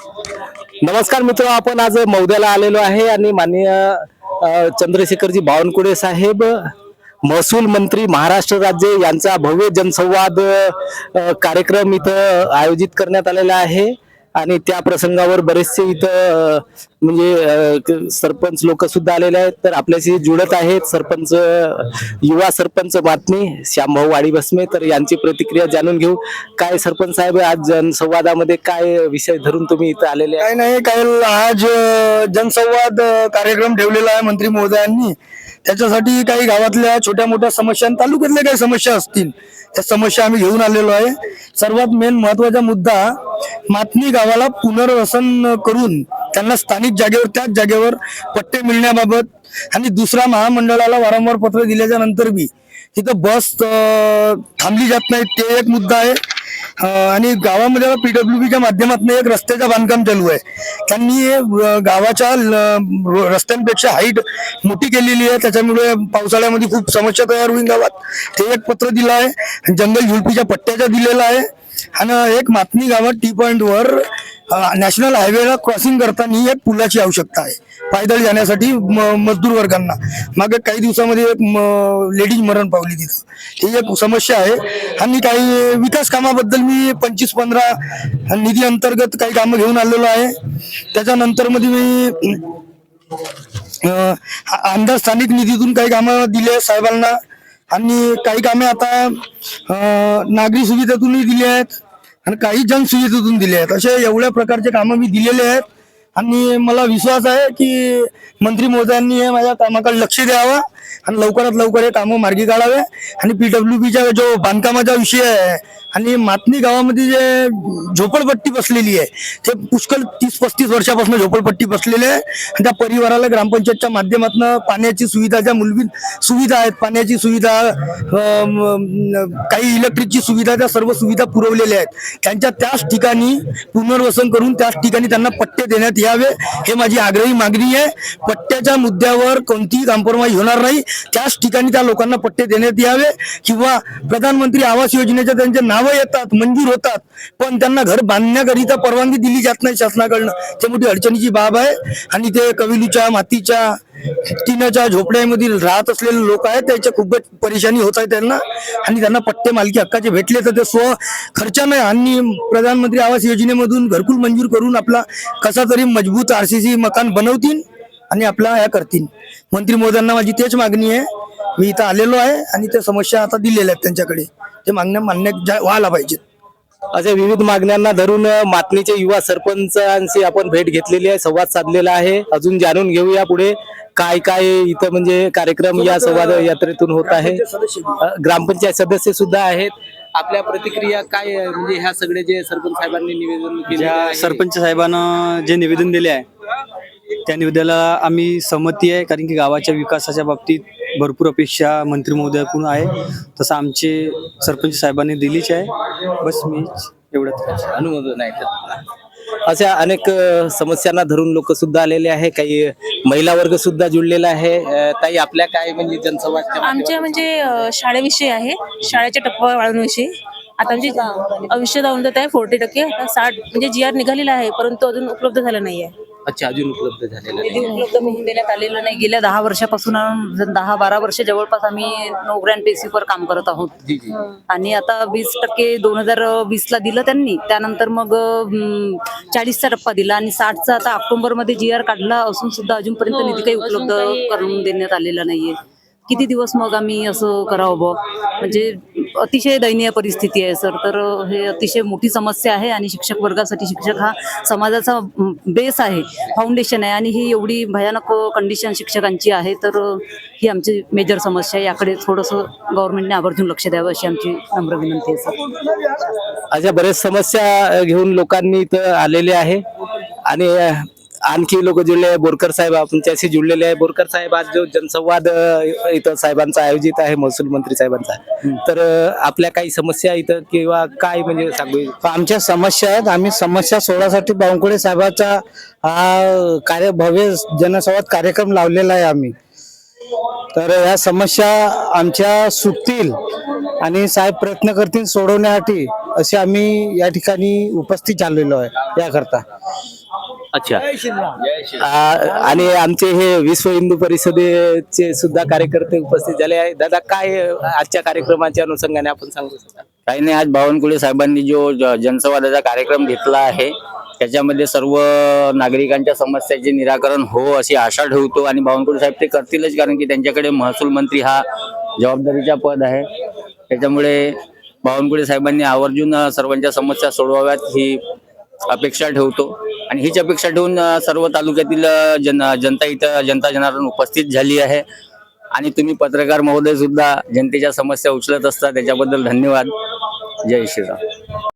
नमस्कार मित्र आपण आज मौद्याला आलेलो आहे आणि माननीय चंद्रशेखरजी बावनकुळे साहेब महसूल मंत्री महाराष्ट्र राज्य यांचा भव्य जनसंवाद कार्यक्रम इथं आयोजित करण्यात आलेला आहे. आणि त्या प्रसंगावर बरेचसे इथं म्हणजे सरपंच लोक सुद्धा आलेले आहेत. तर आपल्याशी जुळत आहेत सरपंच युवा सरपंच बातमी श्यामभाऊ वाडी बसमे तर यांची प्रतिक्रिया जाणून घेऊ. काय सरपंच साहेब आज जनसंवादामध्ये काय विषय धरून तुम्ही इथं आलेले आहे नाही काल आज जनसंवाद कार्यक्रम ठेवलेला आहे मंत्री महोदयांनी. त्याच्यासाठी काही गावातल्या छोट्या मोठ्या समस्या तालुक्यातल्या काही समस्या असतील त्या समस्या आम्ही घेऊन आलेलो आहे. सर्वात मेन महत्त्वाचा मुद्दा मातनी गावाला पुनर्वसन करून त्यांना स्थानिक जागेवर त्याच जागेवर पट्टे मिळण्याबाबत आणि दुसऱ्या महामंडळाला वारंवार पत्र दिल्याच्या नंतर बी तिथं बस थांबली जात नाही. ते एक मुद्दा आहे. आणि गावामध्ये पीडब्ल्यूडीच्या माध्यमातून एक रस्त्याचं बांधकाम चालू आहे. त्यांनी गावाच्या ल- रस्त्यांपेक्षा हाईट मोठी केलेली आहे. त्याच्यामुळे पावसाळ्यामध्ये खूप समस्या तयार होईल गावात. ते एक पत्र दिलं आहे. जंगल झुडपीच्या पट्ट्याचा दिलेला आहे. आणि एक मातनी गावात टी पॉइंट वर नॅशनल हायवेला क्रॉसिंग करताना एक पुलाची आवश्यकता आहे. पायदळ जाण्यासाठी म- मजदूर वर्गांना. मागे काही दिवसामध्ये एक लेडीज मरण पावली तिथं. ही एक समस्या आहे. आणि काही विकास कामाबद्दल मी पंचवीस पंधरा निधी अंतर्गत काही कामं घेऊन आलेलो आहे. त्याच्यानंतरमध्ये मी अं, आमदार स्थानिक निधीतून काही कामं दिले साहेबांना. आणि काही कामे आता नागरी सुविधेतूनही दिली आहेत आणि काही जनसुविधेतून दिले आहेत. असे एवढ्या प्रकारचे कामं मी दिलेले आहेत. आणि मला विश्वास आहे की मंत्री महोदयांनी हे माझ्या कामाकडे लक्ष द्यावं. आणि लवकरात लवकर हे कामं मार्गी काढावे. आणि पीडब्ल्यूबीचा जो बांधकामाचा विषय आहे आणि मातनी गावामध्ये जे झोपडपट्टी बसलेली आहे ते पुष्कळ तीस पस्तीस वर्षापासून झोपडपट्टी बसलेली आहे. आणि त्या परिवाराला ग्रामपंचायतच्या माध्यमातून पाण्याची सुविधा ज्या मूलभूत सुविधा आहेत पाण्याची सुविधा काही इलेक्ट्रिकची सुविधा त्या सर्व सुविधा पुरवलेल्या आहेत. त्यांच्या त्याच ठिकाणी पुनर्वसन करून त्याच ठिकाणी त्यांना पट्टे देण्यात यावे हे माझी आग्रही मागणी आहे. पट्ट्याच्या मुद्द्यावर कोणतीही कॉम्प्रोमाइज होणार नाही. त्याच ठिकाणी त्या लोकांना पट्टे देण्यात यावे किंवा प्रधानमंत्री आवास योजनेच्या त्यांचे नावं येतात मंजूर होतात पण त्यांना घर बांधण्याकरिता परवानगी दिली जात नाही शासनाकडनं. ते मोठी अडचणीची बाब आहे आणि ते कविलीच्या मातीच्या टिनाच्या झोपड्यामधील राहत असलेले लोक आहेत त्याच्या खूपच परेशानी होत आहे त्यांना. आणि त्यांना पट्टे मालकी हक्काचे भेटले तर ते स्व खर्चानं आणि प्रधानमंत्री आवास योजनेमधून घरकुल मंजूर करून आपला कसा तरी मजबूत आरसीसी मकान बनवतील आणि आपला ह्या करतील. मंत्री मोदयांना माझी तेच मागणी आहे. मी इथं आलेलो आहे आणि त्या समस्या आता दिलेल्या आहेत त्यांच्याकडे. ते मागण्या मान्य व्हायला पाहिजेत. अशा विविध मागण्यांना धरून मातनीचे युवा सरपंचांशी आपण भेट घेतलेली आहे संवाद साधलेला आहे. अजून जाणून घेऊया पुढे काय काय इथं म्हणजे कार्यक्रम या संवाद यात्रेतून होत आहे. ग्रामपंचायत सदस्य सुद्धा आहेत. आपल्या प्रतिक्रिया काय? म्हणजे ह्या सगळे जे सरपंच साहेबांनी निवेदन केले सरपंच साहेबांना जे निवेदन दिले आहे त्या निवेदनाला आम्ही सहमती आहे कारण की गावाच्या विकासाच्या बाबतीत भरपूर अपेक्षा मंत्री महोदयाकडून आहे. तसं आमचे सरपंच साहेबांनी दिलीच आहे. बस मी एवढंच अनुमोदन आहे अशा अनेक समस्यांना धरून लोक सुद्धा आलेले आहे. काही महिला वर्ग सुद्धा जुळलेला आहे. ताई आपल्या काय म्हणजे जनसंवादच्या आमच्या म्हणजे शाळेविषयी आहे. शाळेच्या टप्पा वाढवण्याविषयी आता आमची आयुष्य दावून आहे फोर्टी टक्के. आता साठ म्हणजे जी आर निघालेला आहे परंतु अजून उपलब्ध झालं नाही आहे अच्छा अजून उपलब्ध झालेलं निधी उपलब्ध होऊन देण्यात आलेलं नाही. गेल्या दहा वर्षापासून दहा बारा वर्ष जवळपास आम्ही नो ग्रँड बेसिसवर काम करत आहोत. जी जी. आणि आता वीस टक्के दोन हजार वीस ला दिलं त्यांनी. त्यानंतर मग चाळीसचा टप्पा दिला आणि साठचा आता ऑक्टोबरमध्ये जी आर काढला असून सुद्धा अजूनपर्यंत निधी काही उपलब्ध करून देण्यात आलेला नाहीये. किती दिवस मग आम्ही असं करावं बुवा? म्हणजे अतिशय दयनीय परिस्थिती आहे सर. तर हे अतिशय मोठी समस्या आहे आणि शिक्षक वर्गासाठी शिक्षक हा समाजाचा बेस आहे फाउंडेशन आहे आणि ही एवढी भयानक कंडिशन शिक्षकांची आहे. तर ही आमची मेजर समस्या आहे. याकडे थोडंसं गव्हर्नमेंटने आवर्जून लक्ष द्यावं अशी आमची नम्र विनंती आहे सर. अशा बऱ्याच समस्या घेऊन लोकांनी इथं आलेले आहे. आणि आणखी लोक जुळले आहे. बोरकर साहेब तुमच्याशी जुळलेले आहे. बोरकर साहेब आज जो जनसंवाद इथं साहेबांचा आयोजित आहे महसूल मंत्री साहेबांचा. तर आपल्या काही समस्या इथं किंवा काय म्हणजे सांगू? आमच्या समस्या आहेत. आम्ही समस्या सोडवासाठी बावनकुळे साहेबाचा हा कार्य भव्य जनसंवाद कार्यक्रम लावलेला आहे आम्ही. तर ह्या समस्या आमच्या सुटतील आणि साहेब प्रयत्न करतील सोडवण्यासाठी असे आम्ही या ठिकाणी उपस्थित झालेलो आहे याकरता. अच्छा. आ- आणि आमचे हे विश्व हिंदू परिषदेचे सुद्धा कार्यकर्ते उपस्थित झाले आहे दादा काय आजच्या कार्यक्रमाच्या अनुषंगाने आपण सांगू शकता? काही नाही आज बावनकुळे साहेबांनी जो ज- जनसंवादाचा कार्यक्रम घेतला आहे त्याच्यामध्ये सर्व नागरिकांच्या समस्याचे निराकरण हो अशी आशा ठेवतो आणि बावनकुळे साहेब ते करतीलच कारण की त्यांच्याकडे महसूल मंत्री हा जबाबदारीचा पद आहे. त्याच्यामुळे बावनकुळे साहेबांनी आवर्जून सर्वांच्या समस्या सोडवाव्यात ही अपेक्षा ठेवतो. आणि हीच अपेक्षा ठेवून सर्व तालुक्यातील जन जनता इथं जनता जनार्दन उपस्थित झाली आहे. आणि तुम्ही पत्रकार महोदय सुद्धा जनतेच्या समस्या उचलत असता त्याच्याबद्दल धन्यवाद. जय श्रीराम.